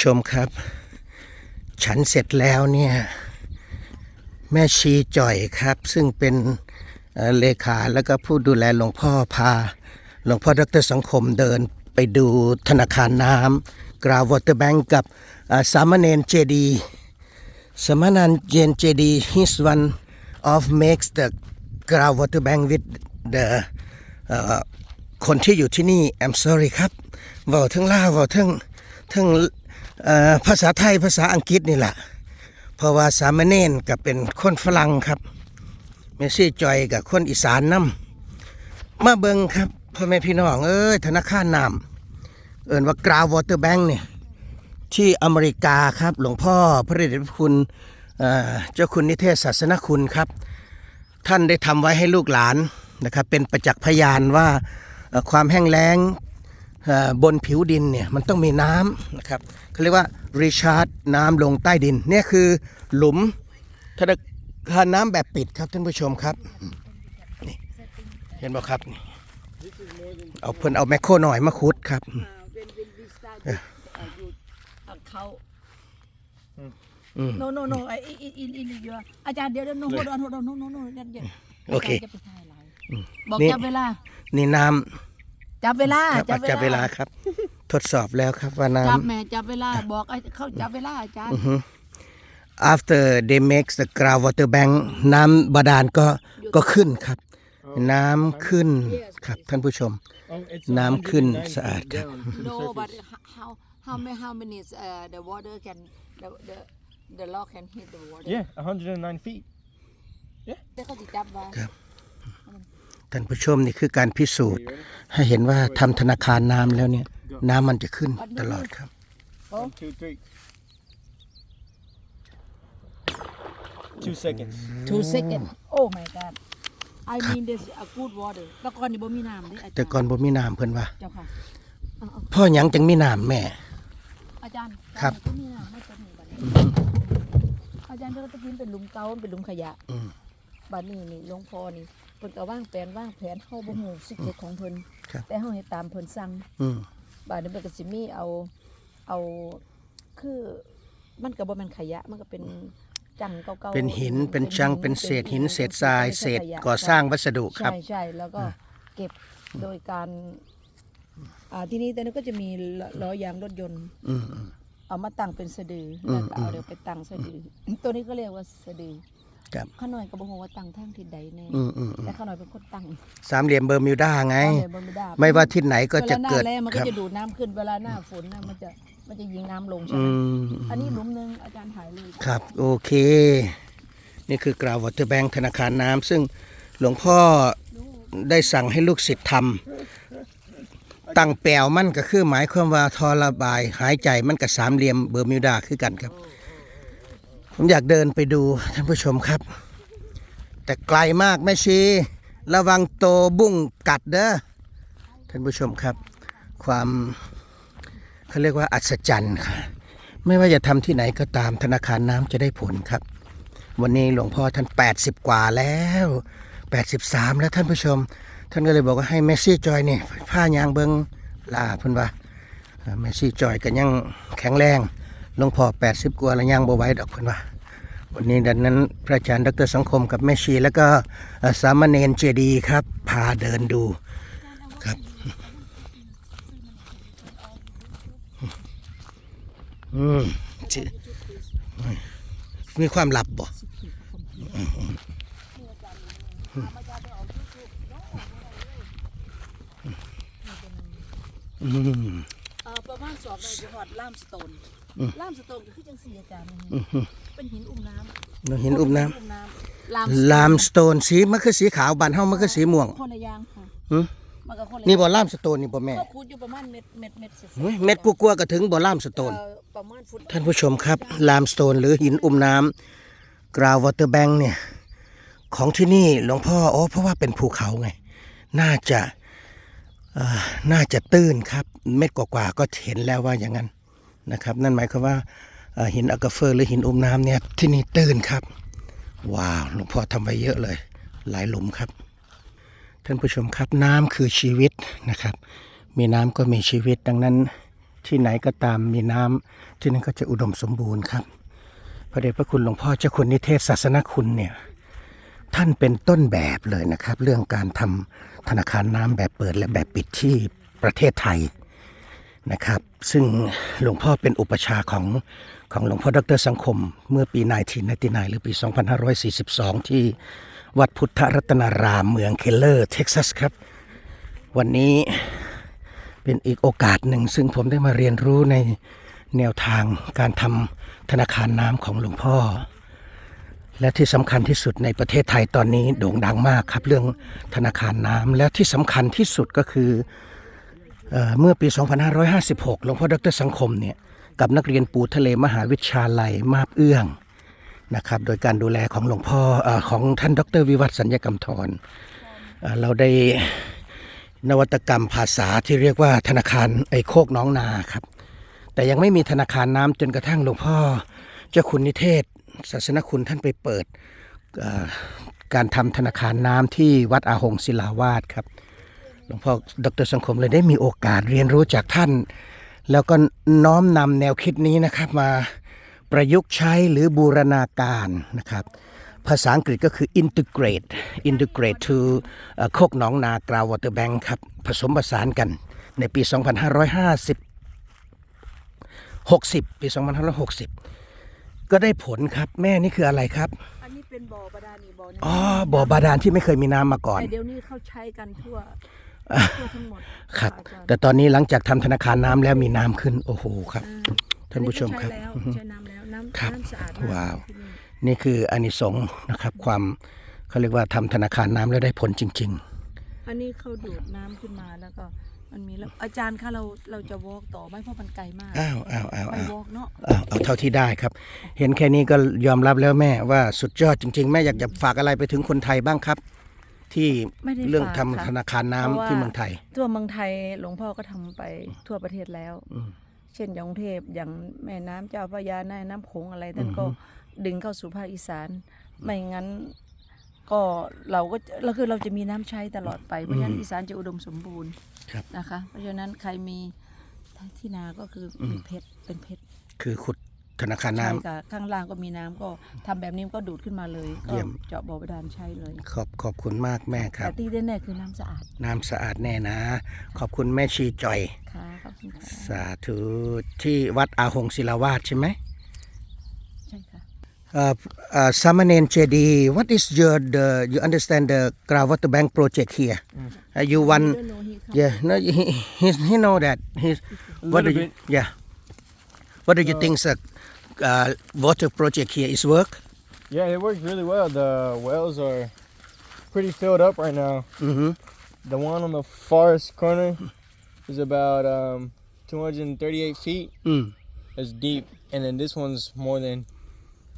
ชมครับ ฉันเสร็จแล้วเนี่ย แม่ชีจ่อยครับ ซึ่งเป็นเเลขาแล้วก็ผู้ดูแลหลวงพ่อพาหลวงพ่อดรสังคมเดินไปดูธนาคารน้ำกราววอเตอร์แบงก์กับอ่าสามเณรเจดีสามเณรเจนเจดี his one of makes the ground water bank with the เอ่อคนที่อยู่ที่นี่ I'm sorry ครับว่าทั้งล่าว่าทั้งทั้ง ภาษาไทยภาษาอังกฤษนี่แหละเพราะว่าสามเณรกับเป็นคนฝรั่งครับเมซี่จอยกับคนอีสานนำมาเบิงครับพ่อแม่พี่น้องเอ้ยธนาคารน้ำเอินว่ากราววอเตอร์แบงค์เนี่ยที่อเมริกาครับหลวงพ่อพระเดชพระคุณเจ้าคุณนิเทศศาสนคุณครับ ท่านได้ทำไว้ให้ลูกหลานนะครับเป็นประจักษ์พยานว่าความแห้งแล้งบนผิวดินเนี่ยมันต้องมีน้ำนะครับ เขาเรียกว่ารีชาร์จน้ำลงใต้ดินเนี่ยคือหลุมธนาคารน้ำแบบปิดครับท่านผู้ชมครับนี่เห็นบ่ครับนี่เอาเพิ่นเอาแมคโครหน่อยมาขุดครับ Uh, when when we started, uh, you uh, count. Mm. No, no, no. uh, In in in your อาจารย์เดี๋ยวเดี๋ยว no hold on hold on no no no เดี๋ยวเดี๋ยวโอเคาจารย์จะไปถ่ายไลฟ์บอกนี่ จับเวลานี่น้จับเวลาำครับจับเวลาครับ ทดสอบแล้วครับว่าน้จับแม่จับเวลาบอกไอ้เขาจับเวลาอาจารย์ำ after they make the ground water bank น้ำบาดาลก็ก็ขึ้นครับ น้ำขึ้นครับท่านผู้ชม Oh, it's Nam Khun 190 Saat. feet down to the no surface. but how how many how many uh, the water can the the the log can hit the water Yeah, 109 feet. แต่เขาจะจับไว้ท่านผู้ชมนี่คือการพิสูจน์ ให้เห็นว่าทำธนาคารน้ำแล้วเนี่ย น้ำมันจะขึ้นตลอดครับ One, two, three. Two seconds. two second oh my god I mean this a good water แล้วก่อนนี่บ่มีน้ำเด้อาจารย์แต่ก่อนบ่มีน้ำเพิ่นว่า เจ้าค่ะเอาเอาพ่อหยังจังมีน้ำแม่ อาจารย์ครับตอนนี้ก็มีน้ำไม่ต้นนี้บัดนี้อาจารย์เดี๋ยวเราจะกินเป็นหลุมเก่ามันเป็นหลุมขยะอืม บัดนี้นี่หลวงพ่อนี่เพิ่นก็วางแผนวางแผนเฮาบ่ฮู้สิเฮ็ดของเพิ่นครับ แต่เฮาเฮ็ดตามเพิ่นสั่ง อืม บัดนี้เพิ่นก็สิมีเอาเอาคือมันก็บ่แม่นขยะมันก็เป็นจังเก่าๆเป็นหินเป็นจังเป็นเศษหินเศษทรายไม่เศใช่ษขยะก่อสร้างวัสดุครับ ใช่ใช่แล้วก็เก็บโดยการ อ่าที่นี้ตอนนี้ก็จะมีล้อล้อยางรถยนต์อืมอืมเอามาตั้งเป็นสะดืออมแล้วก็เอาเดี๋ยวไปตั้งสะดือตัวนี้ก็เรียกว่าสะดือ ครับ ข้าหน่อยก็บอกว่าตั้งทางทิศใดแน่อืมอืมอืมแต่ข้าหน่อยเป็นคนตั้งสามเหลี่ยมเบอร์มิวดาไง ตั้งเลยบนไม่ได้ไม่ว่าทิศไหนก็จะวลาหน้าเกิดแล้งมันคก็รับ จะดูดน้ำขึ้นเวลาหน้าฝนน่ะมันจะมันจะยิงน้ำลงใช่อืไหมมอันนี้หลุมหนึงอาจารย์ถ่ายเลยครับ โอเค นี่คือกราววอเตอร์แบงค์ธนาคารน้ำซึ่งหลวงพ่อได้สั่งให้ลูกศิษย์ทำตั้งแปลวมันก็คือหมายความว่าทอระบาย หายใจมันกับสามเหลี่ยมเบอร์มิวดาคือกันครับ ผมอยากเดินไปดูท่านผู้ชมครับ แต่ไกลมากแม่ชี ระวังโตบุ้งกัดเด้อท่านผู้ชมครับ ความเขาเรียกว่าอัศจรรย์ค่ะไม่ว่าจะทำที่ไหนก็ตามธนาคารน้ำจะได้ผลครับ วันนี้หลวงพ่อท่าน 80 กว่าแล้ว 83 แล้วท่านผู้ชม ท่านก็เลยบอกว่าให้เมสซี่จอยนี่ผ้ายางเบิงลาเพิ่นว่าเอ่อเมสซี่จอยก็ยังแข็งแรง หลวงพ่อ80กว่าแล้วยังบ่ไหวดอกเพิ่นว่าวันนี้ดังนั้นพระอาจารย์ดรสังคมกับแม่ชี แล้วก็สามเณรเจดีย์ครับ พาเดินดูครับอืมมีความลับบ่อืม สองเลยจะหอดล่ามสโตนล่ามสโตนก็คือจังสี่อาจารย์นะฮะเป็นหินอุ้มน้ำเราเห็นอุ้มน้อุ้มน้ำลามำลามสโตนสีมันคือสีขาวบานเฮามันคือสีม่วงคนละอยางค่ะหึมันก็คนละนี่บ่ลามสโตนนี่บ่แม่ก็คูดอยู่ประมาณเม็ดเม็ดเม็ดเศษๆเฮ้ยเม็ดกลัวๆก็ถึงบ่ลามสโตนเอ่อประมาณฟุตท่านผู้ชมครับลามสโตนหรือหินอุ้มน้ำกราววอเตอร์แบงค์เนี่ยของที่นี่หลวงพ่อโอ้เพราะว่าเป็นภูเขาไง น่าจะเอ่อ น่าจะตื้นครับ เม็ดกว่าๆก็เห็นแล้วว่าอย่างนั้นนะครับ นั่นหมายความว่าหินอากาเฟอร์หรือหินอุ้มน้ำเนี่ยที่นี่ตื้นครับ ว้าวหลวงพ่อทำไว้เยอะเลย หลายหลุมครับ ท่านผู้ชมครับน้ำคือชีวิตนะครับ มีน้ำก็มีชีวิตดังนั้นที่ไหนก็ตามมีน้ำที่นั่นก็จะอุดมสมบูรณ์ครับพระเดชพระคุณหลวงพ่อเจ้าคุณนิเทศศาสนคุณเนี่ย ท่านเป็นต้นแบบเลยนะครับ เรื่องการทำธนาคารน้ำแบบเปิดและแบบปิดที่ประเทศไทยนะครับ ซึ่งหลวงพ่อเป็นอุปชาของของหลวงพ่อดรสังคม เมื่อปี1999หรือปี 2542 ที่วัดพุทธรัตนารามเมืองเคลเลอร์เท็กซัสครับ วันนี้เป็นอีกโอกาสหนึ่ง ซึ่งผมได้มาเรียนรู้ในแนวทางการทำธนาคารน้ำของหลวงพ่อ และที่สำคัญที่สุดในประเทศไทยตอนนี้โด่งดังมากครับ เรื่องธนาคารน้ำและที่สำคัญที่สุดก็คือเออเมื่อปี 2556 หลวงพ่อดรสังคมเนี่ยกับนักเรียนปูทะเลมหาวิทยาลัยมาบเอื้องนะครับโดยการดูแลของหลวงพ่อออของท่านดรวิวัฒน์สัญญกรรมธรเเราได้นวัตกรรมภาษาที่เรียกว่าธนาคารไอโคกน้องนาครับ แต่ยังไม่มีธนาคารน้ำจนกระทั่งหลวงพ่อเจ้าคุณนิเทศ ศาสนคุณท่านไปเปิดการทำธนาคารน้ำที่วัดอาหงศิลาวาสครับหลวงพ่อดรสังคมเลยได้มีโอกาสเรียนรู้จากท่าน แล้วก็น้อมนำแนวคิดนี้นะครับมาประยุกต์ใช้หรือบูรณาการนะครับภาษาอังกฤษก็คือ integrate integrate to โคกหนองนากราววอเตอร์แบงค์ครับ ผสมผสานกันในปี 2550 60 ปี 2560 ก็ได้ผลครับ แม่นี่คืออะไรครับ อันนี้เป็นบ่อบาดาลนี่บ่อหนึ่งอ๋อบ่อบาดาลที่ไม่เคยมีน้ำมาก่อน แต่เดี๋ยวนี้เขาใช้กันทั่วทั่วทั้งหมดครับะอาจารย์แต่ตอนนี้หลังจากทำธนาคารน้ำแล้วมีน้ำขึ้น โอ้โหครับ อ่าท่านผู้ชมครับ อันนี้ก็ใช้แล้วใช้น้ำแล้วน้ำครับน้ำสะอาดมากว้าว ที่นี่ นี่คืออานิสงส์นะครับ ความเขาเรียกว่าทำธนาคารน้ำแล้วได้ผลจริง อันนี้เขาดูดน้ำขึ้นมาแล้วก็มันมีแล้วอาจารย์คะเราเราจะวอล์กต่อไหมเพราะมันไกลมากๆอ้าวอ้าวอ้าวไปอ้าววอล์กเนาะอ้าวเอาเท่าที่ได้ครับ เห็นแค่นี้ก็ยอมรับแล้วแม่ว่าสุดยอดจริง ๆ แม่อยากจะฝากอะไรไปถึงคนไทยบ้างครับ ที่ไม่ได้เรื่องฝากทำค่ะธนาคารน้ำเพราะว่า ที่เมืองไทย ทั่วเมืองไทยหลวงพ่อก็ทำไปทั่วประเทศแล้ว อืม เช่นอย่างกรุงเทพอย่างแม่น้ำเจ้าพระยาน่านน้ำโขงอะไรท่านก็ดึงเข้าสู่ภาคอีสาน ไม่งั้น ก็เราก็เราคือเราจะมีน้ำใช้ตลอดไปเพราะฉะนั้นอีสานจะอุดมสมบูรณ์ครับ นะคะ เพราะฉะนั้นใครมีที่นาก็คืออเป็นเพชรเป็นเพชรคือขุดธนาคารน้ำใช่ค่ะข้างล่างก็มีน้ำก็ทำแบบนี้ก็ดูดขึ้นมาเลยก็เยี่ยมเจาะบ่อบาดาลใช้เลยขอบขอบคุณมากแม่ครัแต่บ ที่แน่ๆคือน้ำสะอาดน้ำสะอาดแน่นะ ขอบคุณแม่ชีจ่อย ค่ะขอบคุณค่ะ สาธุที่วัดอาหงศิลาวาสใช่ไหมใช่ค่ะ Uh, uh, Samanen JD, what is your the you understand the Gravatar Bank project here? Uh, you want don't know he come- yeah no he he, he know that he's what do you bit. yeah what do you think the uh, water project here is work? Yeah, it works really well. The wells are pretty filled up right now. Mm-hmm. The one on the farthest corner is about um, 238 feet. Mm. It's deep, and then this one's more than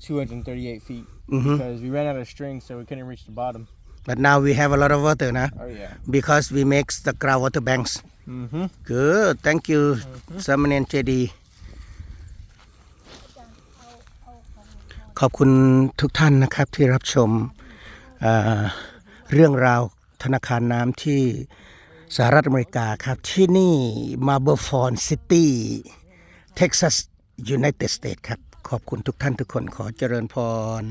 238 feet Mm-hmm. because we ran out of string, so we couldn't reach the bottom. But now we have a lot of water now Oh yeah. because we make the groundwater banks. Mm-hmm. Good, thank you, Samanen JD. ขอบคุณทุกท่านนะครับที่รับชมเอ่อเรื่องราวธนาคารน้ำที่สหรัฐอเมริกาครับ ที่นี่ Marble Falls City Texas United States ครับ ขอบคุณทุกท่านทุกคนขอเจริญพร